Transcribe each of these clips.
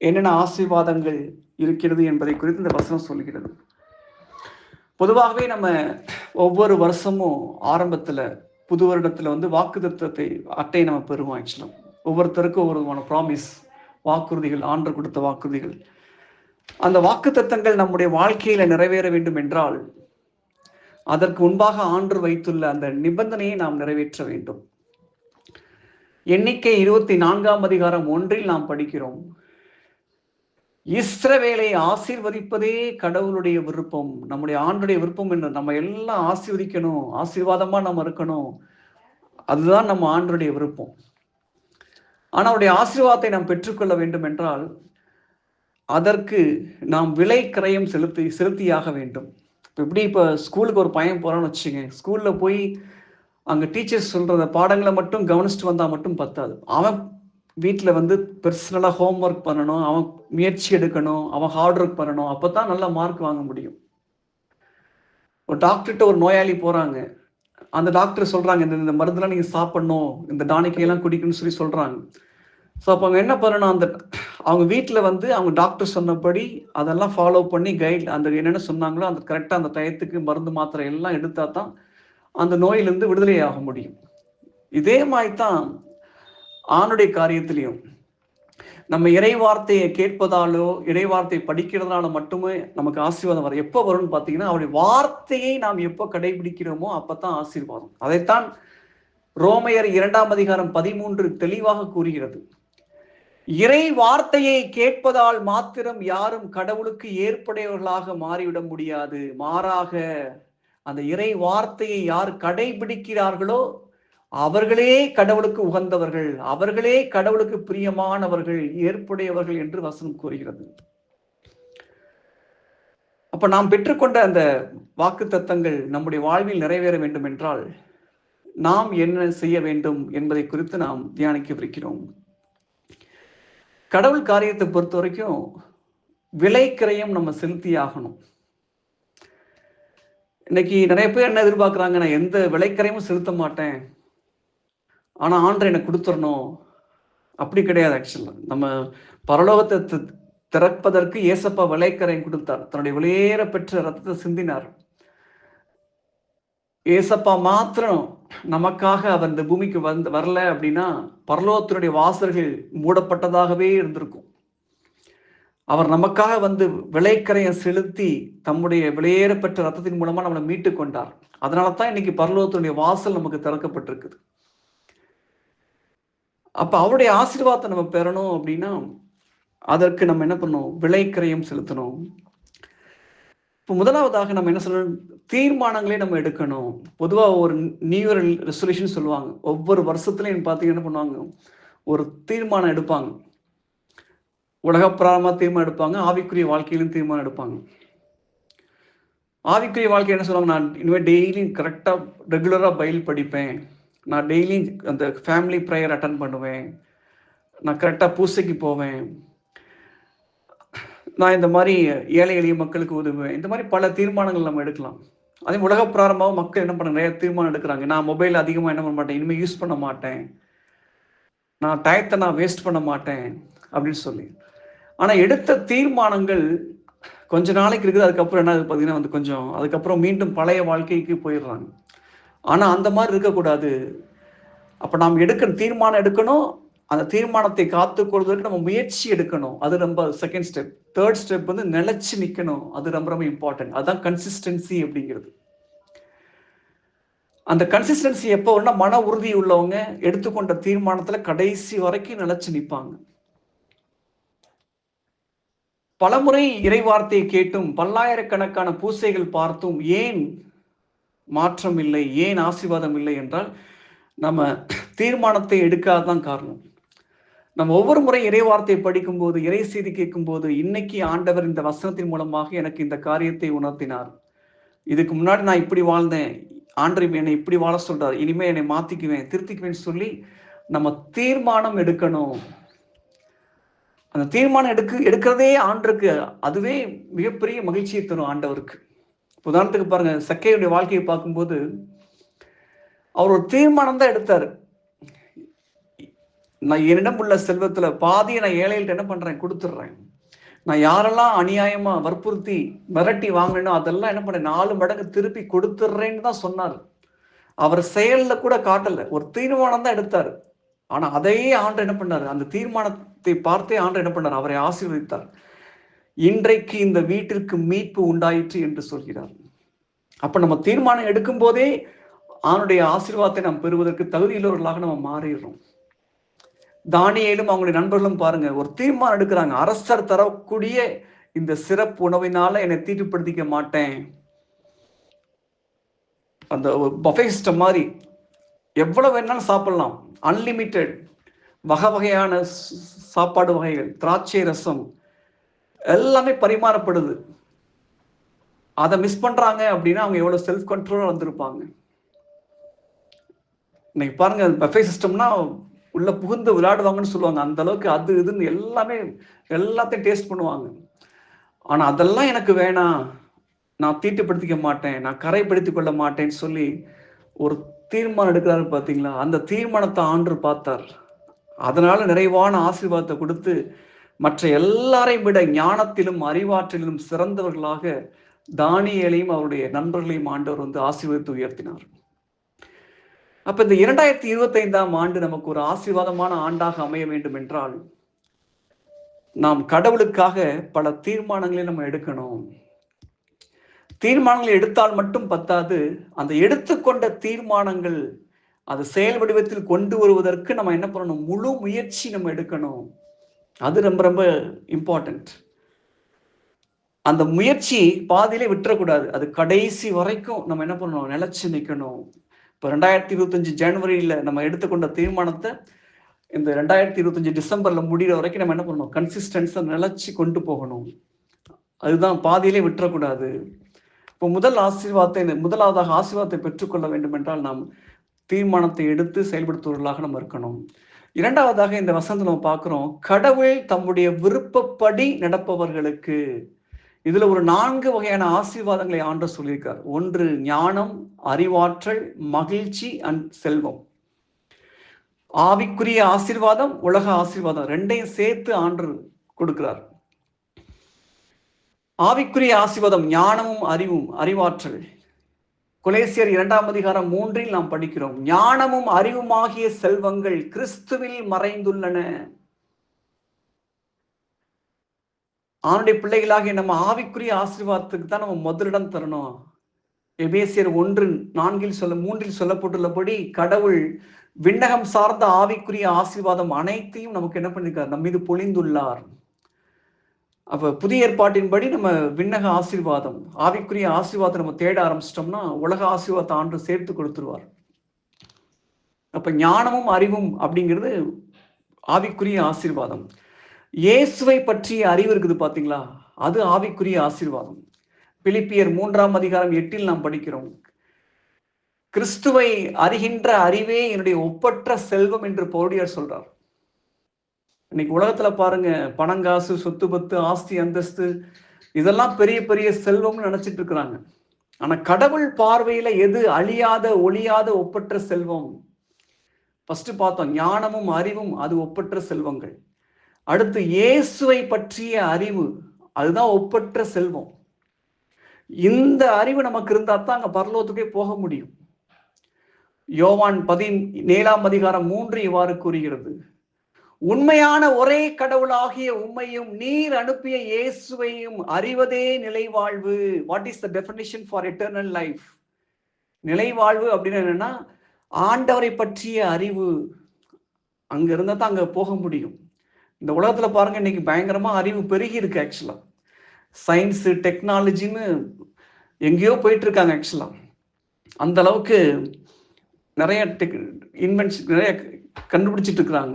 என்னென்ன ஆசீர்வாதங்கள் இருக்கிறது என்பதை குறித்து இந்த வசனம் சொல்கிறது பொதுவாகவே நம்ம ஒவ்வொரு வருஷமும் ஆரம்பத்தில் புது வருடத்தில் வந்து வாக்குத்தத்தத்தை அட்டை நம்ம பெறுவோம் ஆக்சுவலாக ஒவ்வொருத்தருக்கும் ஒவ்வொரு ப்ராமிஸ் வாக்குறுதிகள் ஆண்டு கொடுத்த வாக்குறுதிகள். அந்த வாக்குத்தத்தங்கள் நம்முடைய வாழ்க்கையில நிறைவேற வேண்டும் என்றால் அதற்கு முன்பாக ஆண்டு வைத்துள்ள அந்த நிபந்தனையை நாம் நிறைவேற்ற வேண்டும். எண்ணிக்கை இருபத்தி நான்காம் அதிகாரம் ஒன்றில் நாம் படிக்கிறோம். இஸ்ரவேலை ஆசீர்வதிப்பதே கடவுளுடைய விருப்பம். நம்முடைய ஆண்டுடைய விருப்பம் என்று நம்ம எல்லாம் ஆசீர்வதிக்கணும் ஆசீர்வாதமா நம்ம இருக்கணும். அதுதான் நம்ம ஆண்டுடைய விருப்பம். ஆனால் அவருடைய ஆசீர்வாதத்தை நாம் பெற்றுக்கொள்ள வேண்டும் என்றால் அதற்கு நாம் விலை கிரயம் செலுத்தி செலுத்தியாக வேண்டும். இப்போ எப்படி இப்போ ஸ்கூலுக்கு ஒரு பையன் போகிறோன்னு வச்சுங்க ஸ்கூலில் போய் அங்கே டீச்சர்ஸ் சொல்கிறத பாடங்களை மட்டும் கவனிச்சுட்டு வந்தால் மட்டும் பத்தாது. அவன் வீட்டில் வந்து பர்சனலாக ஹோம்ஒர்க் பண்ணணும் அவன் முயற்சி எடுக்கணும் அவன் ஹார்ட் ஒர்க் பண்ணணும் அப்போ தான் நல்ல மார்க் வாங்க முடியும். ஒரு டாக்டர்கிட்ட ஒரு நோயாளி போகிறாங்க அந்த டாக்டர் சொல்கிறாங்க இந்த இந்த மருந்துலாம் நீங்கள் சாப்பிடணும் இந்த டானிக்கையெல்லாம் குடிக்கணும்னு சொல்லி சொல்கிறாங்க ஸோ அப்போ அவங்க என்ன பண்ணணும்? அந்த அவங்க வீட்டில் வந்து அவங்க டாக்டர் சொன்னபடி அதெல்லாம் ஃபாலோ பண்ணி கைட் அந்த என்னென்ன சொன்னாங்களோ அந்த கரெக்டாக அந்த டயத்துக்கு மருந்து மாத்திரை எல்லாம் எடுத்தால் தான் அந்த நோயிலிருந்து விடுதலை ஆக முடியும். இதே மாதிரி தான் ஆணுடைய காரியத்திலையும். நம்ம இறை வார்த்தையை கேட்பதாலோ இறை வார்த்தையை படிக்கிறதுனால மட்டுமே நமக்கு ஆசீர்வாதம் வரும். எப்போ வரும்னு பார்த்தீங்கன்னா அவருடைய வார்த்தையை நாம் எப்போ கடைபிடிக்கிறோமோ அப்பதான் ஆசீர்வாதம். அதைத்தான் ரோமையர் இரண்டாம் அதிகாரம் பதிமூன்று தெளிவாக கூறுகிறது. இறை வார்த்தையை கேட்பதால் மாத்திரம் யாரும் கடவுளுக்கு ஏற்புடையவர்களாக மாறிவிட முடியாது. மாறாக அந்த இறை வார்த்தையை யார் கடைபிடிக்கிறார்களோ அவர்களே கடவுளுக்கு உகந்தவர்கள் அவர்களே கடவுளுக்கு பிரியமானவர்கள் ஏற்புடையவர்கள் என்று வசனம் கூறுகிறது. அப்ப நாம் பெற்றுக்கொண்ட அந்த வாக்கு தத்தங்கள் நம்முடைய வாழ்வில் நிறைவேற வேண்டும் என்றால் நாம் என்ன செய்ய வேண்டும் என்பதை குறித்து நாம் தியானிக்கவிருக்கிறோம். கடவுள் காரியத்தை பொறுத்த வரைக்கும் விலை கிரயம் நம்ம செலுத்தி ஆகணும். இன்னைக்கு நிறைய பேர் என்ன எதிர்பார்க்குறாங்க நான் எந்த விலைக்கரையும் செலுத்த மாட்டேன். ஆனால் ஆண்டரை எனக்கு கொடுத்துடணும் அப்படி கிடையாது ஆக்சுவலாக நம்ம பரலோகத்தை திறப்பதற்கு ஏசப்பா விலைக்கரையும் கொடுத்தார். தன்னுடைய விலையேற பெற்ற ரத்தத்தை சிந்தினார். ஏசப்பா மாத்திரம் நமக்காக அவர் இந்த பூமிக்கு வந்து வரல அப்படின்னா பரலோகத்தினுடைய வாசல்கள் மூடப்பட்டதாகவே இருந்திருக்கும். அவர் நமக்காக வந்து விலைக்கரையை செலுத்தி தம்முடைய விலையேறப்பட்ட ரத்தத்தின் மூலமா நம்மளை மீட்டு கொண்டார். அதனால தான் இன்னைக்கு பரலோகத்தினுடைய வாசல் நமக்கு திறக்கப்பட்டிருக்குது. அப்ப அவருடைய ஆசீர்வாதத்தை நம்ம பெறணும் அப்படின்னா அதற்கு நம்ம என்ன பண்ணணும்? விலைக்கரையும் செலுத்தணும். இப்போ முதலாவதாக நம்ம என்ன சொல்லணும்? தீர்மானங்களே நம்ம எடுக்கணும். பொதுவாக ஒரு நியூ இயர் ரெசல்யூஷன் சொல்லுவாங்க. ஒவ்வொரு வருஷத்துலையும் பார்த்தீங்கன்னா என்ன பண்ணுவாங்க? ஒரு தீர்மானம் எடுப்பாங்க. உலகப்பிராரமாக தீர்மானம் எடுப்பாங்க ஆவிக்குரிய வாழ்க்கையிலும் தீர்மானம் எடுப்பாங்க. ஆவிக்குரிய வாழ்க்கை என்ன சொல்லுவாங்க? நான் இனிமேல் டெய்லியும் கரெக்டாக ரெகுலராக பயில் படிப்பேன். நான் டெய்லியும் அந்த ஃபேமிலி ப்ரேயர் அட்டன் பண்ணுவேன். நான் கரெக்டாக பூசைக்கு போவேன். நான் இந்த மாதிரி ஏழை எளிய மக்களுக்கு உதவுவேன். இந்த மாதிரி பல தீர்மானங்கள் நம்ம எடுக்கலாம். அதே உலக பிராரம்பமாக மக்கள் என்ன பண்ண நிறைய தீர்மானம் எடுக்கிறாங்க. நான் மொபைல் அதிகமாக என்ன பண்ண மாட்டேன்? இனிமேல் யூஸ் பண்ண மாட்டேன். நான் டயத்தை நான் வேஸ்ட் பண்ண மாட்டேன். அப்படின்னு சொல்லி. ஆனால் எடுத்த தீர்மானங்கள் கொஞ்ச நாளைக்கு இருக்குது அதுக்கப்புறம் என்ன பார்த்தீங்கன்னா வந்து கொஞ்சம் அதுக்கப்புறம் மீண்டும் பழைய வாழ்க்கைக்கு போயிடுறாங்க. ஆனால் அந்த மாதிரி இருக்கக்கூடாது. அப்போ நாம் எடுக்க தீர்மானம் எடுக்கணும். அந்த தீர்மானத்தை காத்துக்கொள்வதற்கு நம்ம முயற்சி எடுக்கணும். அது ரொம்ப செகண்ட் ஸ்டெப் தேர்ட் ஸ்டெப் வந்து நிலைச்சு நிற்கணும் அது ரொம்ப ரொம்ப இம்பார்ட்டன்ட் அதுதான் கன்சிஸ்டன்சி அப்படிங்கிறது. அந்த கன்சிஸ்டன்சி எப்போ வரும்னா மன உறுதி உள்ளவங்க எடுத்துக்கொண்ட தீர்மானத்துல கடைசி வரைக்கும் நிலைச்சு நிற்பாங்க பலமுறை இறைவார்த்தையை கேட்டும் பல்லாயிரக்கணக்கான பூசைகள் பார்த்தும் ஏன் மாற்றம் இல்லை ஏன் ஆசீர்வாதம் இல்லை என்றால் நம்ம தீர்மானத்தை எடுக்காதான் காரணம். நம்ம ஒவ்வொரு முறை இறைவார்த்தை படிக்கும்போது இறை செய்தி கேட்கும்போது இன்னைக்கு ஆண்டவர் இந்த வசனத்தின் மூலமாக எனக்கு இந்த காரியத்தை உணர்த்தினார். இதுக்கு முன்னாடி நான் இப்படி வாழ்ந்தேன் ஆண்டவர் என்னை இப்படி வாழ சொல்றார் இனிமே என்னை மாத்திக்குவேன் திருத்திக்குவேன்னு சொல்லி நம்ம தீர்மானம் எடுக்கணும். அந்த தீர்மானம் எடுக்க எடுக்கிறதே ஆண்டருக்கு. அதுவே மிகப்பெரிய மகிழ்ச்சியை தரும் ஆண்டவருக்கு. உதாரணத்துக்கு பாருங்க சக்கையுடைய வாழ்க்கையை பார்க்கும்போது அவர் ஒரு தீர்மானம் தான் எடுத்தார். நான் என்னிடம் உள்ள செல்வத்துல பாதியை நான் ஏழைகள்ட்ட என்ன பண்றேன்? கொடுத்துட்றேன். நான் யாரெல்லாம் அநியாயமா வற்புறுத்தி மிரட்டி வாங்கினோ அதெல்லாம் என்ன பண்ணேன்? நாலு மடங்கு திருப்பி கொடுத்துட்றேன்னு தான் சொன்னார். அவர் செயல்ல கூட காட்டல. ஒரு தீர்மானம் தான் எடுத்தார். ஆனா அதையே ஆண்டு என்ன பண்ணாரு? அந்த தீர்மானத்தை பார்த்தே ஆண்டு என்ன பண்ணார்? அவரை ஆசீர்வதித்தார். இன்றைக்கு இந்த வீட்டிற்கு மீட்பு உண்டாயிற்று என்று சொல்கிறார். அப்ப நம்ம தீர்மானம் எடுக்கும் போதே ஆணுடைய ஆசீர்வாதத்தை நாம் பெறுவதற்கு தகுதியுள்ளவர்களாக நம்ம மாறிடுறோம். தானியலும் அவங்களுடைய நண்பர்களும் பாருங்க ஒரு தீர்மானம் எடுக்கிறாங்க. அரசர் தரக்கூடிய இந்த சிறப்பு உணவினால என்னை தீட்டுப்படுத்திக்க மாட்டேன். அந்த பஃபே சிஸ்டம் மாதிரி எவ்வளவு வேணாலும் சாப்பிடலாம். அன்லிமிட்டெட் வகை வகையான சாப்பாடு வகைகள் திராட்சை ரசம் எல்லாமே பரிமாறப்படுது. அதை மிஸ் பண்றாங்க அப்படின்னா அவங்க எவ்வளவு செல்ஃப் கண்ட்ரோலா வந்திருப்பாங்க இன்னைக்கு பாருங்க பஃபே சிஸ்டம்னா உள்ள புகுந்து விளையாடுவாங்கன்னு சொல்லுவாங்க. அந்த அளவுக்கு அது இதுன்னு எல்லாமே எல்லாத்தையும் டேஸ்ட் பண்ணுவாங்க. ஆனா அதெல்லாம் எனக்கு வேணாம். நான் தீட்டுப்படுத்திக்க மாட்டேன். நான் கரைப்படுத்தி கொள்ள மாட்டேன்னு சொல்லி ஒரு தீர்மானம் எடுக்கிறாரு பாத்தீங்களா? அந்த தீர்மானத்தை ஆண்டு பார்த்தார். அதனால நிறைவான ஆசீர்வாதத்தை கொடுத்து மற்ற எல்லாரையும் விட ஞானத்திலும் அறிவாற்றலிலும் சிறந்தவர்களாக தானியலையும் அவருடைய நண்பர்களையும் ஆண்டவர் வந்து ஆசீர்வதித்து உயர்த்தினார். அப்ப இந்த இரண்டாயிரத்தி இருபத்தைந்தாம் ஆண்டு நமக்கு ஒரு ஆசீர்வாதமான ஆண்டாக அமைய வேண்டும் என்றால் நாம் கடவுளுக்காக பல தீர்மானங்களை நம்ம எடுக்கணும். தீர்மானங்களை எடுத்தால் மட்டும் பத்தாது அந்த எடுத்துக்கொண்ட தீர்மானங்கள் அது செயல் வடிவத்தில் கொண்டு வருவதற்கு நம்ம என்ன பண்ணணும்? முழு முயற்சி நம்ம எடுக்கணும். அது ரொம்ப ரொம்ப இம்பார்ட்டன்ட் அந்த முயற்சி பாதியிலே விட்டுறக்கூடாது. அது கடைசி வரைக்கும் நம்ம என்ன பண்ணணும்? நிலைச்சு நிற்கணும் இப்போ ரெண்டாயிரத்தி இருபத்தஞ்சு ஜனவரியில் நம்ம எடுத்துக்கொண்ட தீர்மானத்தை இந்த ரெண்டாயிரத்தி இருபத்தஞ்சு டிசம்பரில் முடிகிற வரைக்கும் நம்ம என்ன பண்ணணும்? கன்சிஸ்டன்ஸை நிலச்சி கொண்டு போகணும். அதுதான் பாதியிலே விட்டுறக்கூடாது. இப்போ முதல் ஆசீர்வாதத்தை முதலாவதாக ஆசீர்வாதத்தை பெற்றுக்கொள்ள வேண்டும் என்றால் நாம் தீர்மானத்தை எடுத்து செயல்படுத்துவர்களாக நம்ம இருக்கணும். இரண்டாவதாக இந்த வசந்த நம்ம பார்க்குறோம் கடவுள் தம்முடைய விருப்பப்படி நடப்பவர்களுக்கு இதுல ஒரு நான்கு வகையான ஆசீர்வாதங்களை ஆண்டவர் சொல்லியிருக்கார். ஒன்று ஞானம் அறிவாற்றல் மகிழ்ச்சி அண்ட் செல்வம். ஆவிக்குரிய ஆசீர்வாதம் உலக ஆசீர்வாதம் ரெண்டையும் சேர்த்து ஆண்டு கொடுக்கிறார். ஆவிக்குரிய ஆசீர்வாதம் ஞானமும் அறிவும் அறிவாற்றல். குலேசியர் இரண்டாம் அதிகாரம் மூன்றில் நாம் படிக்கிறோம் ஞானமும் அறிவுமாகிய செல்வங்கள் கிறிஸ்துவில் மறைந்துள்ளன. ஆணுடைய பிள்ளைகளாகிய நம்ம ஆவிக்குரிய ஆசீர்வாதத்துக்கு தான் நம்ம முதலிடம் தரணும். எபேசியர் ஒன்று நான்கில் சொல்ல மூன்றில் சொல்லப்பட்டுள்ளபடி கடவுள் விண்ணகம் சார்ந்த ஆவிக்குரிய ஆசீர்வாதம் அனைத்தையும் நமக்கு என்ன பண்ணிருக்கார்? நம்ம மீது பொழிந்துள்ளார். அப்போ புதிய ஏற்பாட்டின்படி நம்ம விண்ணக ஆசீர்வாதம் ஆவிக்குரிய ஆசீர்வாதம் நம்ம தேட ஆரம்பிச்சிட்டோம்னா உலக ஆசீர்வாதத்தை ஆண்டு சேர்த்து கொடுத்துருவார். அப்போ ஞானமும் அறிவும் அப்படிங்கிறது ஆவிக்குரிய ஆசீர்வாதம். இயேசுவை பற்றிய அறிவு இருக்குது பார்த்தீங்களா அது ஆவிக்குரிய ஆசீர்வாதம். பிலிப்பியர் மூன்றாம் அதிகாரம் எட்டில் நாம் படிக்கிறோம். கிறிஸ்துவை அறிகின்ற அறிவே என்னுடைய ஒப்பற்ற செல்வம் என்று பௌடியார் சொல்றார். இன்னைக்கு உலகத்துல பாருங்க பணங்காசு சொத்து பத்து ஆஸ்தி அந்தஸ்து இதெல்லாம் பெரிய பெரிய செல்வம்னு நினைச்சிட்டு இருக்கிறாங்க. ஆனா கடவுள் பார்வையில எது அழியாத ஒளியாத ஒப்பற்ற செல்வம்? ஃபர்ஸ்ட் பார்த்தோம் ஞானமும் அறிவும் அது ஒப்பற்ற செல்வங்கள். அடுத்து இயேசுவை பற்றிய அறிவு அதுதான் ஒப்பற்ற செல்வம். இந்த அறிவு நமக்கு இருந்தா தான் அங்க பரலோகத்துக்கே போக முடியும். யோவான் பதினேழாம் அதிகாரம் மூன்று இவ்வாறு கூறுகிறது. உண்மையான ஒரே கடவுளாகிய உண்மையும் நீர் அனுப்பிய இயேசுவையும் அறிவதே நிலைவாழ்வு. What is the definition for eternal life நிலைவாழ்வு அப்படின்னு என்னன்னா ஆண்டவரை பற்றிய அறிவு. அங்க இருந்தா தான் அங்க போக முடியும். இந்த உலகத்துல பாருங்க இன்னைக்கு பயங்கரமா அறிவு பெருகி இருக்கு ஆக்சுவலா சயின்ஸு டெக்னாலஜின்னு எங்கேயோ போயிட்டு இருக்காங்க ஆக்சுவலா அந்த அளவுக்கு நிறைய டெக் இன்வென்ஷன் நிறைய கண்டுபிடிச்சிட்டு இருக்கிறாங்க.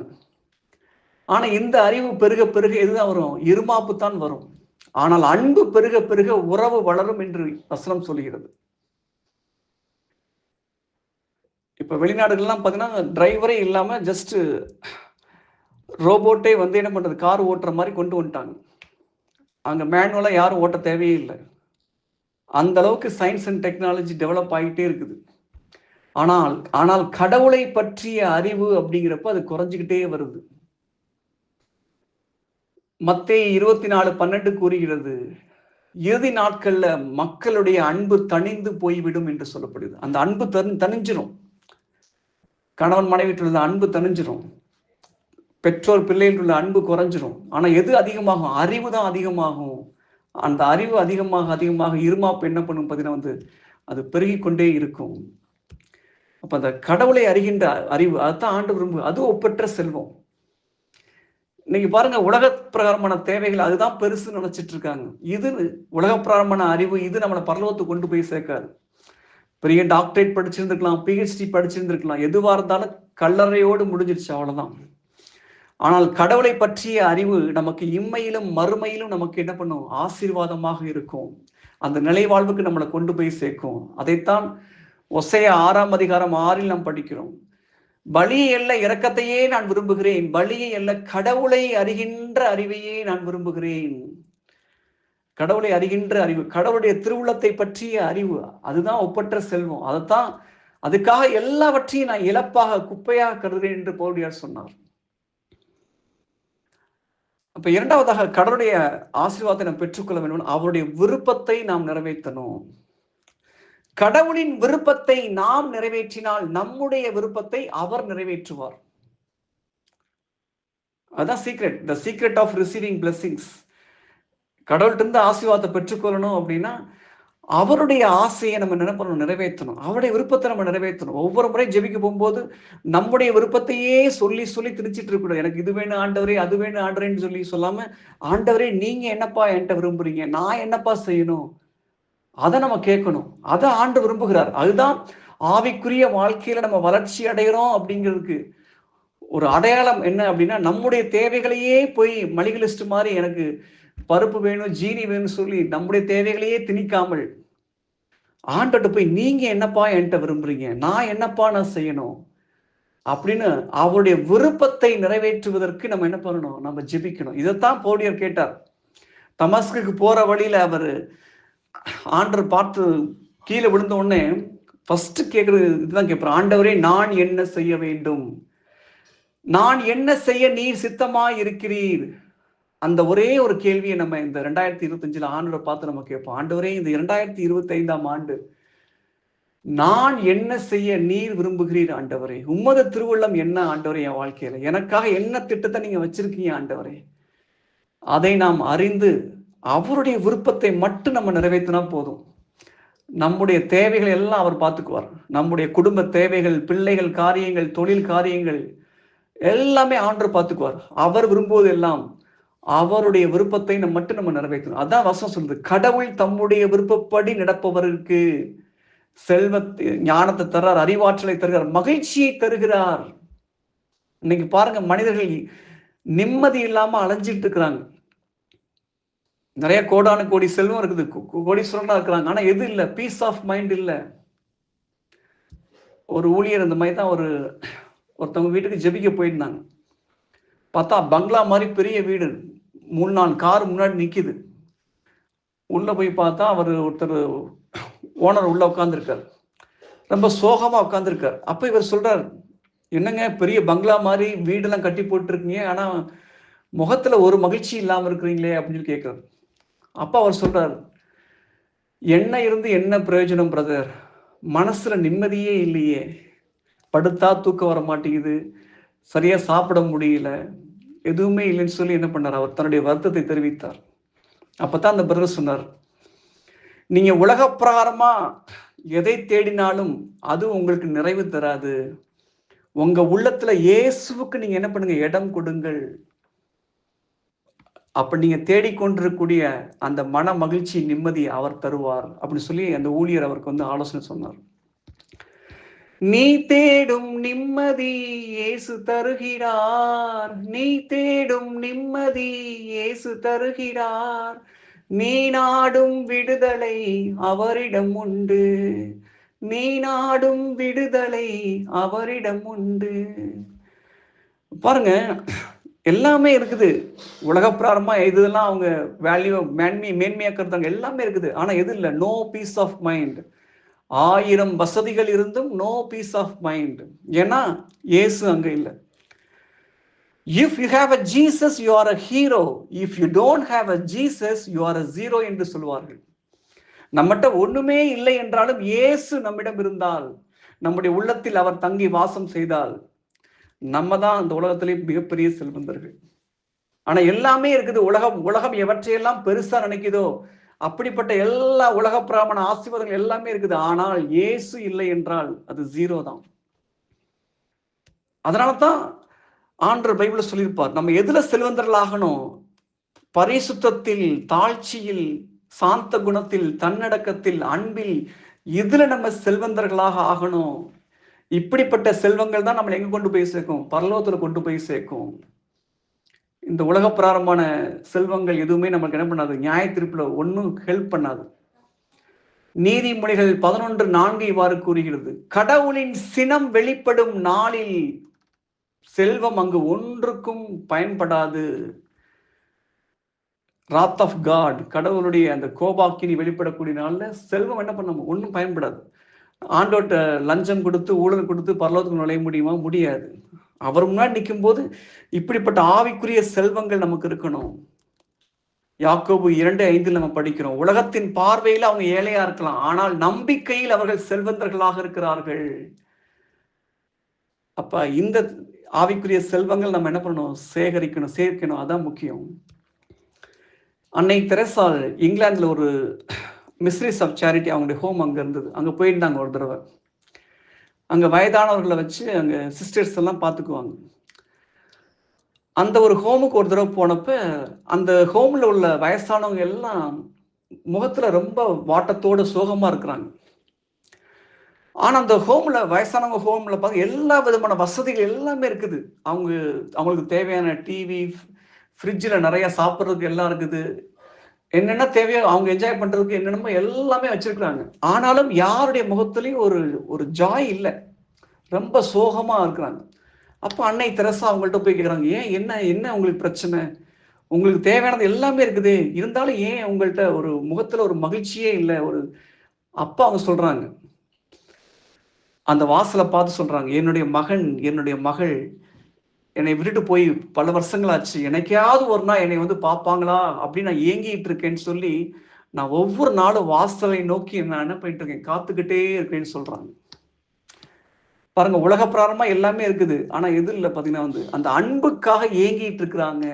ஆனா இந்த அறிவு பெருக பெருக எதுதான் வரும்? இருமாப்பு தான் வரும். ஆனால் அன்பு பெருக பெருக உறவு வளரும் என்று வசனம் சொல்கிறது இப்ப வெளிநாடுகள்லாம் பார்த்தீங்கன்னா டிரைவரே இல்லாம ஜஸ்ட் ரோபோட்டே வந்து என்ன பண்றது? கார் ஓட்டுற மாதிரி கொண்டு வந்துட்டாங்க. அங்க மேனுவலா யாரும் ஓட்ட தேவையே இல்லை. அந்த அளவுக்கு சயின்ஸ் அண்ட் டெக்னாலஜி டெவலப் ஆகிட்டே இருக்குது. ஆனால் ஆனால் கடவுளை பற்றிய அறிவு அப்படிங்கிறப்ப அது குறைஞ்சிக்கிட்டே வருது. மத்தே இருபத்தி நாலு பன்னெண்டு கூறுகிறது இறுதி நாட்கள்ல மக்களுடைய அன்பு தணிந்து போய்விடும் என்று சொல்லப்படுது அந்த அன்பு தனி தணிஞ்சிரும். கணவன் மனைவிட்டு உள்ள அன்பு தணிஞ்சிரும். பெற்றோர் பிள்ளைகள் உள்ள அன்பு குறைஞ்சிரும். ஆனா எது அதிகமாகும்? அறிவு தான் அதிகமாகும். அந்த அறிவு அதிகமாக அதிகமாக இருமாப்பு என்ன பண்ணும் பார்த்தீங்கன்னா வந்து அது பெருகி கொண்டே இருக்கும். அப்ப அந்த கடவுளை அறிகின்ற அறிவு அதுதான் ஆண்டு விரும்பு அது ஒப்பற்ற செல்வம். இன்னைக்கு பாருங்க உலக பிரகாரமான தேவைகள் அதுதான் பெருசு நினைச்சிட்டு இருக்காங்க. இது உலக பிரகாரமான அறிவு இது நம்மளை பரலோகத்துக்கு கொண்டு போய் சேர்க்காது. பெரிய டாக்டரேட் படிச்சிருந்துருக்கலாம் பிஹெச்டி படிச்சிருந்துருக்கலாம் எதுவா இருந்தாலும் கல்லறையோடு முடிஞ்சிருச்சு அவ்வளவுதான். ஆனால் கடவுளை பற்றிய அறிவு நமக்கு இம்மையிலும் மறுமையிலும் நமக்கு என்ன பண்ணும்? ஆசீர்வாதமாக இருக்கும். அந்த நிலை வாழ்வுக்கு நம்மளை கொண்டு போய் சேர்க்கும். அதைத்தான் ஒசைய ஆறாம் அதிகாரம் ஆறில் நாம் படிக்கிறோம். பலியை அல்ல இரக்கத்தையே நான் விரும்புகிறேன். பலியை அல்ல கடவுளை அறிகின்ற அறிவையே நான் விரும்புகிறேன். கடவுளை அறிகின்ற அறிவு கடவுளுடைய திருவுளத்தை பற்றிய அறிவு அதுதான் ஒப்பற்ற செல்வம். அதைத்தான் அதுக்காக எல்லாவற்றையும் நான் இழப்பாக குப்பையாக கருதுகிறேன் என்று போலியார் சொன்னார். அப்ப இரண்டாவதாக கடவுளுடைய ஆசீர்வாதத்தை நாம் பெற்றுக்கொள்ள வேண்டும். அவருடைய விருப்பத்தை நாம் நிறைவேற்றணும். கடவுளின் விருப்பத்தை நாம் நிறைவேற்றினால் நம்முடைய விருப்பத்தை அவர் நிறைவேற்றுவார். அதான் secret the secret of receiving blessings கடவுள்கிட்ட இருந்து ஆசீர்வாதத்தை பெற்றுக்கொள்ளணும் அப்படின்னா அவருடைய ஆசையை நம்ம நினைப்பணும் நிறைவேற்றணும். அவருடைய விருப்பத்தை நம்ம நிறைவேற்றணும். ஒவ்வொரு முறையும் ஜெபிக்க போகும்போது நம்முடைய விருப்பத்தையே சொல்லி சொல்லி திணிச்சிட்டு இருக்கக்கூடாது. எனக்கு இது வேணும் ஆண்டவரே அது வேணும் ஆண்டவரேன்னு சொல்லி சொல்லாம ஆண்டவரே நீங்க என்னப்பா என்கிட்ட விரும்புறீங்க? நான் என்னப்பா செய்யணும்? அதை நம்ம கேட்கணும். அதை ஆண்டு விரும்புகிறார். அதுதான் ஆவிக்குரிய வாழ்க்கையில நம்ம வளர்ச்சி அடைகிறோம் அப்படிங்கிறதுக்கு ஒரு அடையாளம் என்ன அப்படின்னா நம்முடைய தேவைகளையே போய் மளிகை லிஸ்ட் மாதிரி எனக்கு பருப்பு வேணும் ஜீனி வேணும்னு சொல்லி நம்முடைய தேவைகளையே திணிக்காமல் ஆண்டோட்ட போய் நீங்க என்னப்பா என்கிட்ட விரும்புறீங்க? நான் என்னப்பா நான் செய்யணும்? அப்படின்னு அவருடைய விருப்பத்தை நிறைவேற்றுவதற்கு நம்ம என்ன பண்ணணும்? நம்ம ஜெபிக்கணும். இதைத்தான் போடியர் கேட்டார். தமஸ்குக்கு போற வழியில அவர் ஆண்டர் பார்த்து கீழே விழுந்த உடனே ஃபர்ஸ்ட் கேட்கறது இதுதான் கேட்பேன் ஆண்டவரே நான் என்ன செய்ய வேண்டும்? நான் என்ன செய்ய நீர் சித்தமாய் இருக்கிறீர் அந்த ஒரே ஒரு கேள்வியை நம்ம இந்த ரெண்டாயிரத்தி இருபத்தஞ்சுல ஆண்டரை பார்த்து நம்ம கேட்போம். ஆண்டவரே இந்த இரண்டாயிரத்தி இருபத்தி ஐந்தாம் ஆண்டு நான் என்ன செய்ய நீர் விரும்புகிறீர் ஆண்டவரே? உம்மத திருவுள்ளம் என்ன ஆண்டவரே என் வாழ்க்கையில? எனக்காக என்ன திட்டத்தை நீங்க வச்சிருக்கீங்க ஆண்டவரே? அதை நாம் அறிந்து அவருடைய விருப்பத்தை மட்டும் நம்ம நிறைவேற்றினா போதும். நம்முடைய தேவைகள் எல்லாம் அவர் பார்த்துக்குவார். நம்முடைய குடும்ப தேவைகள் பிள்ளைகள் காரியங்கள் தொழில் காரியங்கள் எல்லாமே ஆண்டர் பார்த்துக்குவார். அவர் விரும்புவது எல்லாம் அவருடைய விருப்பத்தை நம்ம மட்டும் நம்ம நிறைவேற்றணும். அதான் வசனம் சொல்லுது. கடவுள் தம்முடைய விருப்பப்படி நடப்பவருக்கு செல்வத்தை ஞானத்தை தர்றார் அறிவாற்றலை தருகிறார் மகிழ்ச்சியை தருகிறார். இன்னைக்கு பாருங்க மனிதர்கள் நிம்மதி இல்லாம அலைஞ்சிட்டு இருக்கிறாங்க. நிறைய கோடான கோடி செல்வம் இருக்குது. கோடீஸ்வரனா இருக்கிறாங்க ஆனா எது இல்லை. பீஸ் ஆஃப் மைண்ட் இல்லை. ஒரு ஊழியர் இந்த மாதிரி தான் ஒரு ஒருத்தவங்க வீட்டுக்கு ஜெபிக்க போயிருந்தாங்க. பார்த்தா பங்களா மாதிரி பெரிய வீடு. மூணு நாலு கார் முன்னாடி நிக்குது. உள்ள போய் பார்த்தா அவர் ஒருத்தர் ஓனர் உள்ள உட்காந்துருக்கார் ரொம்ப சோகமா உட்காந்துருக்கார் அப்ப இவர் சொல்றார் என்னங்க பெரிய பங்களா மாதிரி வீடெல்லாம் கட்டி போட்டுருக்கீங்க. ஆனா முகத்துல ஒரு மகிழ்ச்சி இல்லாம இருக்கிறீங்களே அப்படின்னு சொல்லி கேட்கிறார் அப்போ அவர் சொல்றார் என்ன இருந்து என்ன பிரயோஜனம் பிரதர் மனசுல நிம்மதியே இல்லையே. படுத்தா தூக்கம் வர மாட்டேங்குது. சரியா சாப்பிட முடியல. எதுவுமே இல்லைன்னு சொல்லி என்ன பண்ணார்? அவர் தன்னுடைய வருத்தத்தை தெரிவித்தார். அப்பதான் அந்த பிரதர் சொன்னார் நீங்க உலக பிரகாரமா எதை தேடினாலும் அது உங்களுக்கு நிறைவு தராது. உங்க உள்ளத்துல இயேசுவுக்கு நீங்க என்ன பண்ணுங்க? இடம் கொடுங்கள். அப்போ நீங்கள் தேடிக்கொண்டிருக்கக்கூடிய அந்த மன மகிழ்ச்சி நிம்மதி அவர் தருவார் அப்படின்னு சொல்லி அந்த ஊழியர் அவருக்கு வந்து ஆலோசனை சொன்னார். நீ தேடும் நிம்மதி இயேசு தருகிறார். நீ தேடும் நிம்மதி இயேசு தருகிறார். நீ நாடும் விடுதலை அவரிடம் உண்டு. நீ நாடும் விடுதலை அவரிடம் உண்டு. பாருங்க எல்லாமே இருக்குது. உலகப்பிராரமா இதெல்லாம் அவங்க வேல்யூ மேன்மை மேன்மையாக்குறதாங்க எல்லாமே இருக்குது. ஆனா எது இல்லை நோ பீஸ் ஆஃப் மைண்ட் ஆயிரம் வசதிகள் இருந்தும் நோ பீஸ் ஆஃப் மைண்ட் ஏன்னா ஏசு அங்க இல்லை. If you have a Jesus you are a hero if you don't have a Jesus you are a zero என்று சொல்வார்கள் நம்மகிட்ட ஒண்ணுமே இல்லை என்றாலும் இயேசு நம்மிடம் இருந்தால் நம்முடைய உள்ளத்தில் அவர் தங்கி வாசம் செய்தால் நம்ம தான் அந்த உலகத்திலே மிகப்பெரிய செல்வந்தர்கள். ஆனா எல்லாமே இருக்குது. உலகம் உலகம் எவற்றையெல்லாம் பெருசா நினைக்குதோ அப்படிப்பட்ட எல்லா உலக பிராமண ஆசீர்வாதங்கள் எல்லாமே இருக்குது. ஆனால் இயேசு இல்லை என்றால் அது ஜீரோ தான். அதனால தான் ஆண்டர் பைபிள சொல்லியிருப்பார் நம்ம எதுல செல்வந்தர்களாகணும் பரிசுத்தத்தில் தாழ்ச்சியில் சாந்த குணத்தில் தன்னடக்கத்தில் அன்பில் இதுல நம்ம செல்வந்தர்களாக ஆகணும். இப்படிப்பட்ட செல்வங்கள் தான் நம்மளை எங்க கொண்டு போய் சேர்க்கும்? பரலோகத்துல கொண்டு போய் சேர்க்கும். இந்த உலக பிராரமான செல்வங்கள் எதுவுமே நமக்கு என்ன பண்ணாது? நியாய திருப்புல ஒன்றும் ஹெல்ப் பண்ணாது. நீதிமொழிகள் பதினொன்று நான்கு இவ்வாறு கூறுகிறது. கடவுளின் சினம் வெளிப்படும் நாளில் செல்வம் அங்கு ஒன்றுக்கும் பயன்படாது. ராத் ஆஃப் காட் கடவுளுடைய அந்த கோபாக்கினி வெளிப்படக்கூடிய நாளில் செல்வம் என்ன பண்ண ஒன்றும் பயன்படாது. ஆண்டோட்ட லஞ்சம் கொடுத்து ஊழல் கொடுத்து பரலோகத்துக்கு நுழைய முடியுமா? முடியாது. அவர் முன்னாடி நிற்கும் போது இப்படிப்பட்ட ஆவிக்குரிய செல்வங்கள் நமக்கு இருக்கணும். யாக்கோபு இரண்டு ஐந்தில் நம்ம படிக்கிறோம். உலகத்தின் பார்வையில் அவங்க ஏழையா இருக்கலாம். ஆனால் நம்பிக்கையில் அவர்கள் செல்வந்தர்களாக இருக்கிறார்கள். அப்ப இந்த ஆவிக்குரிய செல்வங்கள் நம்ம என்ன பண்ணணும்? சேகரிக்கணும் சேர்க்கணும். அதான் முக்கியம். அன்னை தெரசால் இங்கிலாந்துல ஒரு மிஸ்ரிஸ் ஆஃப் சேரிட்டி அவங்களுடைய ஹோம் அங்கே இருந்தது. அங்கே போயிருந்தாங்க ஒரு தடவை. அங்கே வயதானவர்களை வச்சு அங்கே சிஸ்டர்ஸ் எல்லாம் பார்த்துக்குவாங்க அந்த ஒரு ஹோமுக்கு ஒரு தடவை போனப்ப அந்த ஹோமில் உள்ள வயசானவங்க எல்லாம் முகத்தில் ரொம்ப வாட்டத்தோடு சோகமாக இருக்கிறாங்க. ஆனால் அந்த ஹோமில் வயசானவங்க ஹோமில் பார்த்து எல்லா விதமான வசதிகள் எல்லாமே இருக்குது. அவங்க அவங்களுக்கு தேவையான டிவி ஃப்ரிட்ஜில் நிறையா சாப்பிட்றதுக்கு எல்லாம் இருக்குது. என்னென்ன தேவையோ அவங்க என்ஜாய் பண்றதுக்கு என்னென்னமோ எல்லாமே வச்சிருக்கிறாங்க. ஆனாலும் யாருடைய முகத்துலயும் ஒரு ஒரு ஜாய் இல்லை. ரொம்ப சோகமா இருக்கிறாங்க. அப்போ அன்னை தெரசா அவங்கள்ட்ட போய் கேட்குறாங்க ஏன் என்ன என்ன உங்களுக்கு பிரச்சனை? உங்களுக்கு தேவையானது எல்லாமே இருக்குது. இருந்தாலும் ஏன் உங்கள்கிட்ட ஒரு முகத்துல ஒரு மகிழ்ச்சியே இல்லை? ஒரு அப்பா அவங்க சொல்றாங்க. அந்த வாசலை பார்த்து சொல்றாங்க என்னுடைய மகன் என்னுடைய மகள் என்னை விட்டுட்டு போய் பல வருஷங்களாச்சு. என்னைக்காவது ஒரு நாள் என்னை வந்து பார்ப்பாங்களா? அப்படின்னு நான் ஏங்கிட்டு இருக்கேன்னு சொல்லி நான் ஒவ்வொரு நாளும் வாசலை நோக்கி நான் என்ன பண்ணிட்டு இருக்கேன்? காத்துக்கிட்டே இருக்கேன்னு சொல்றாங்க. பாருங்க உலக பிராரமா எல்லாமே இருக்குது. ஆனா எது இல்லை பாத்தீங்கன்னா வந்து அந்த அன்புக்காக ஏங்கிட்டு இருக்கிறாங்க.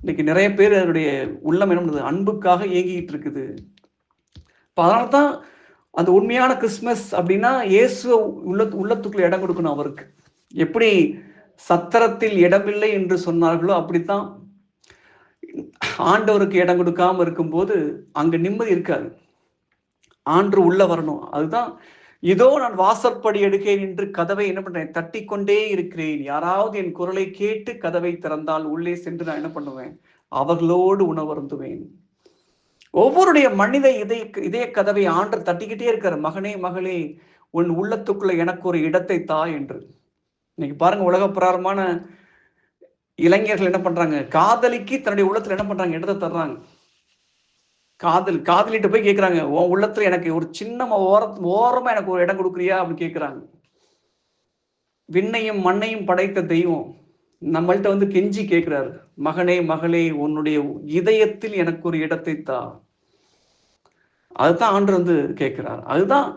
இன்னைக்கு நிறைய பேர் அதனுடைய உள்ளம் என்ன பண்ணுது? அன்புக்காக ஏங்கிட்டு இருக்குது. இப்போ அதனால தான் அந்த உண்மையான கிறிஸ்மஸ் அப்படின்னா இயேசு உள்ள உள்ளத்துக்குள்ள இடம் கொடுக்கணும் அவருக்கு. எப்படி சத்திரத்தில் இடமில்லை என்று சொன்னார்களோ அப்படித்தான் ஆண்டவருக்கு இடம் கொடுக்காம இருக்கும்போது அங்க நிம்மதி இருக்காது. ஆண்டு உள்ள வரணும். அதுதான் இதோ நான் வாசற்படி எடுக்கிறேன் என்று கதவை என்ன பண்றேன்? தட்டி கொண்டே இருக்கிறேன். யாராவது என் குரலை கேட்டு கதவை திறந்தால் உள்ளே சென்று நான் என்ன பண்ணுவேன்? அவர்களோடு உணவருந்துவேன். ஒவ்வொருடைய மனித இதய இதய கதவை ஆண்டு தட்டிக்கிட்டே இருக்கிற மகனே மகளே உன் உள்ளத்துக்குள்ள எனக்கு ஒரு இடத்தை தா என்று. இன்னைக்கு பாருங்க உலக பிராரமான இளைஞர்கள் என்ன பண்றாங்க? காதலிக்கு தன்னுடைய உள்ளத்துல என்ன பண்றாங்க? இடத்தை தர்றாங்க. காதல் காதலிட்டு போய் கேட்குறாங்க உன் உள்ளத்துல எனக்கு ஒரு சின்ன ஓர ஓரமா எனக்கு ஒரு இடம் கொடுக்குறியா? அப்படின்னு கேட்குறாங்க விண்ணையும் மண்ணையும் படைத்த தெய்வம் நம்மள்கிட்ட வந்து கெஞ்சி கேட்கிறாரு மகனே மகளே உன்னுடைய இதயத்தில் எனக்கு ஒரு இடத்தை தா. அதுதான் ஆண்டு வந்து கேட்கிறார் அதுதான்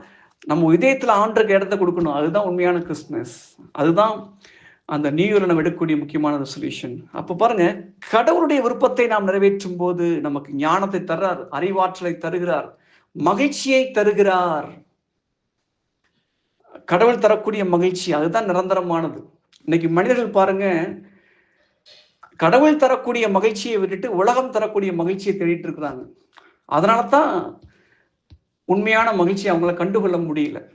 நம்ம இதயத்தில் ஆண்டுக்கு இடத்த கொடுக்கணும். அதுதான் உண்மையான கிறிஸ்மஸ் அதுதான் அந்த நியூ இயர்ல நம்ம எடுக்கக்கூடிய முக்கியமான சொல்யூஷன் அப்போ பாருங்க கடவுளுடைய விருப்பத்தை நாம் நிறைவேற்றும் போது நமக்கு ஞானத்தை தர்றார் அறிவாற்றலை தருகிறார் மகிழ்ச்சியை தருகிறார். கடவுள் தரக்கூடிய மகிழ்ச்சி அதுதான் நிரந்தரமானது. இன்னைக்கு மனிதர்கள் பாருங்க கடவுள் தரக்கூடிய மகிழ்ச்சியை விட்டுட்டு உலகம் தரக்கூடிய மகிழ்ச்சியை தேடிட்டு இருக்கிறாங்க. அதனால தான் உண்மையான மகிழ்ச்சி அவங்கள கண்டுகொள்ள முடியல.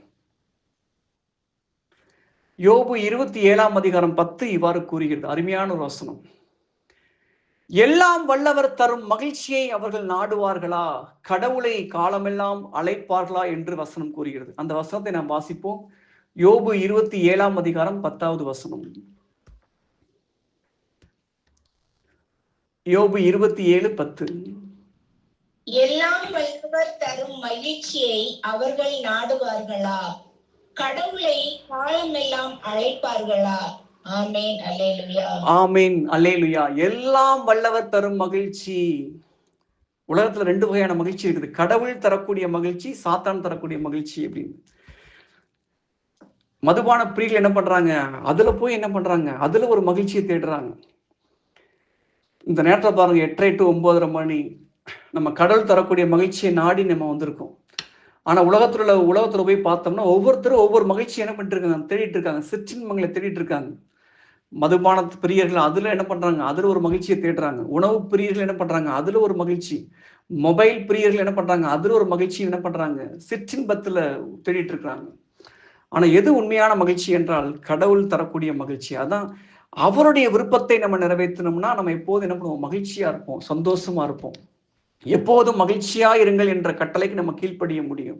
யோபு இருபத்தி ஏழாம் அதிகாரம் பத்து இவ்வாறு கூறுகிறது. அருமையான ஒரு வசனம். எல்லாம் வல்லவர் தரும் மகிழ்ச்சியை அவர்கள் நாடுவார்களா? கடவுளை காலமெல்லாம் அழைப்பார்களா என்று வசனம் கூறுகிறது. அந்த வசனத்தை நாம் வாசிப்போம். யோபு இருபத்தி ஏழாம் அதிகாரம் பத்தாவது வசனம். யோபு இருபத்தி ஏழு பத்து. எல்லாம் வல்லவர் தரும் மகிழ்ச்சியை அவர்கள் நாடுவார்களா? கடவுளை காலமெல்லாம் அழைப்பார்களா? ஆமேன் அலேலுயா ஆமேன் அலேலுயா எல்லாம் வல்லவர் தரும் மகிழ்ச்சி. உலகத்துல ரெண்டு வகையான மகிழ்ச்சி இருக்குது. கடவுள் தரக்கூடிய மகிழ்ச்சி சாத்தான் தரக்கூடிய மகிழ்ச்சி அப்படின்னு. மதுபான பிரிகள் என்ன பண்றாங்க? அதுல போய் என்ன பண்றாங்க? அதுல ஒரு மகிழ்ச்சியை தேடுறாங்க. இந்த நேரத்தில் பாருங்க எட்டரை டு ஒன்பதரை மணி. நம்ம கடவுள் தரக்கூடிய மகிழ்ச்சியை நாடி நம்ம வந்திருக்கோம். ஆனா உலகத்துல உள்ள உலகத்துல போய் பார்த்தோம்னா ஒவ்வொருத்தரும் ஒவ்வொரு மகிழ்ச்சி என்ன பண்ணிட்டு இருக்காங்க தேடிட்டு இருக்காங்க. சிற்றின்பங்களை தேடிட்டு இருக்காங்க. மதுபான பிரியர்கள் அதுல என்ன பண்றாங்க? அதுல ஒரு மகிழ்ச்சியை தேடுறாங்க. உணவு பிரியர்கள் என்ன பண்றாங்க? அதுல ஒரு மகிழ்ச்சி. மொபைல் பிரியர்கள் என்ன பண்றாங்க? அதுல ஒரு மகிழ்ச்சி என்ன பண்றாங்க? சிற்றின்பத்துல தேடிட்டு இருக்கிறாங்க ஆனா எது உண்மையான மகிழ்ச்சி என்றால் கடவுள் தரக்கூடிய மகிழ்ச்சி. அதான் அவருடைய விருப்பத்தை நம்ம நிறைவேற்றணும்னா நம்ம எப்போதும் என்ன பண்ணுவோம்? மகிழ்ச்சியா இருப்போம். சந்தோஷமா இருப்போம். எப்போதும் மகிழ்ச்சியா இருங்கள் என்ற கட்டளைக்கு நம்ம கீழ்ப்படிய முடியும்.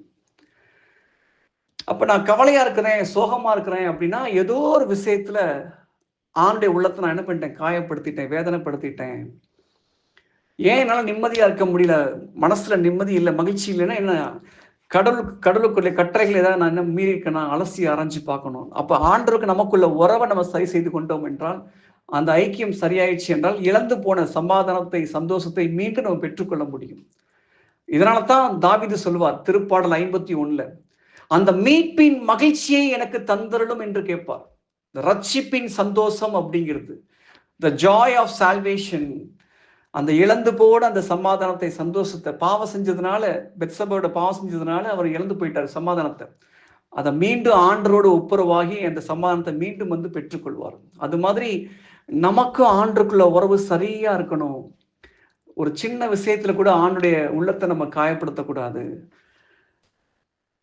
அப்ப நான் கவலையா இருக்கிறேன் சோகமா இருக்கிறேன் அப்படின்னா ஏதோ ஒரு விஷயத்துல ஆணுடைய உள்ளத்தை நான் என்ன பண்ணிட்டேன் காயப்படுத்திட்டேன் வேதனைப்படுத்திட்டேன். ஏன் என்னால நிம்மதியா இருக்க முடியல? மனசுல நிம்மதி இல்லை மகிழ்ச்சி இல்லைன்னா என்ன? கடவுள் கடவுளுக்குள்ள கட்டளைகள் ஏதாவது நான் என்ன மீறி இருக்கேன் அலசி அரைஞ்சு பார்க்கணும். அப்ப ஆண்டவருக்கு நமக்குள்ள உறவை நம்ம சரி செய்து கொண்டோம் என்றால் அந்த ஐக்கியம் சரியாயிடுச்சு என்றால் இழந்து போன சமாதானத்தை சந்தோஷத்தை மீண்டும் நம்ம பெற்றுக்கொள்ள முடியும். இதனால தான் தாவிது சொல்வார் திருப்பாடல் ஐம்பத்தி ஒண்ணுல அந்த மீட்பின் மகிழ்ச்சியை எனக்கு தந்தருளும் என்று கேட்பார். இந்த ரட்சிப்பின் சந்தோஷம் அப்படிங்கிறது. த ஜாய் ஆஃப் சால்வேஷன் அந்த இழந்து போன அந்த சமாதானத்தை சந்தோஷத்தை பாவம் செஞ்சதுனால பெட்சபோட பாவம் செஞ்சதுனால அவர் இழந்து போயிட்டார் சமாதானத்தை. அதை மீண்டும் ஆண்டரோடு ஒப்புரவாகி அந்த சமாதானத்தை மீண்டும் வந்து பெற்றுக்கொள்வார். அது மாதிரி நமக்கும் ஆண்டுக்குள்ள உறவு சரியா இருக்கணும். ஒரு சின்ன விஷயத்துல கூட ஆண்டுடைய உள்ளத்தை நம்ம காயப்படுத்தக்கூடாது.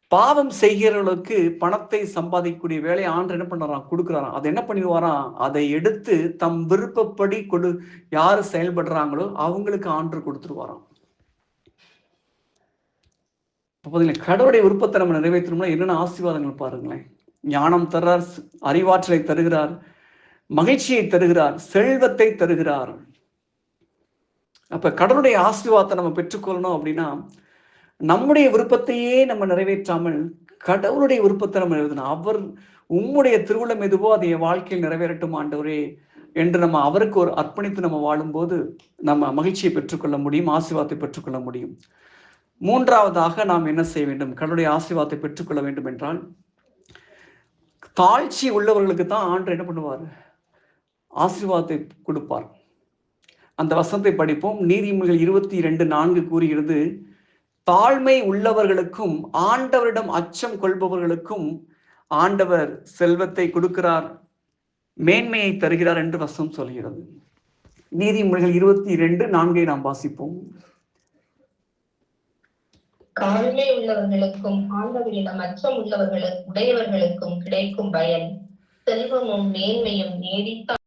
பாவம் செய்கிறவர்களுக்கு பணத்தை சம்பாதிக்கக்கூடிய வேலையை ஆண்டு என்ன பண்ணுறான் கொடுக்குறாராம். அதை என்ன பண்ணிடுவாராம்? அதை எடுத்து தம் விருப்பப்படி கொடு யாரு செயல்படுறாங்களோ அவங்களுக்கு ஆண்டு கொடுத்துருவாராம். இப்போ பார்த்தீங்களா கடவுளுடைய விருப்பத்தை நம்ம நிறைவேற்றணும்னா என்னென்ன ஆசீர்வாதங்கள் பாருங்களேன். ஞானம் தர்றார் அறிவாற்றலை தருகிறார். மகிழ்ச்சியை தருகிறார் செல்வத்தை தருகிறார். அப்ப கடவுளுடைய ஆசீர்வாதத்தை நம்ம பெற்றுக்கொள்ளணும் அப்படின்னா நம்முடைய விருப்பத்தையே நம்ம நிறைவேற்றாமல் கடவுளுடைய விருப்பத்தை நம்ம எழுதணும். அவர் உம்முடைய திருவிழம் எதுவோ அதை என் வாழ்க்கையில் நிறைவேறட்டும் ஆண்டவரே என்று நம்ம அவருக்கு ஒரு அர்ப்பணித்து நம்ம வாழும்போது நம்ம மகிழ்ச்சியை பெற்றுக்கொள்ள முடியும் ஆசீர்வாதத்தை பெற்றுக்கொள்ள முடியும். மூன்றாவதாக நாம் என்ன செய்ய வேண்டும்? கடவுளுடைய ஆசீர்வாதத்தை பெற்றுக்கொள்ள வேண்டும் என்றால் தாழ்ச்சி உள்ளவர்களுக்கு தான் ஆண்டு என்ன பண்ணுவார்? ஆசீர்வாதத்தை கொடுப்பார். அந்த வசனத்தை படிப்போம். நீதிமொழிகள் இருபத்தி இரண்டு நான்கு கூறுகிறது தாழ்மை உள்ளவர்களுக்கும் ஆண்டவரிடம் அச்சம் கொள்பவர்களுக்கும் ஆண்டவர் செல்வத்தை கொடுக்கிறார் மேன்மையை தருகிறார் என்று வசனம் சொல்கிறது. நீதிமொழிகள் இருபத்தி இரண்டு நான்கை நாம் வாசிப்போம். தாழ்மை உள்ளவர்களுக்கும் ஆண்டவரிடம் அச்சம் உள்ளவர்களுக்கு உடையவர்களுக்கும் கிடைக்கும் பயன் செல்வமும் மேன்மையும் நீடித்த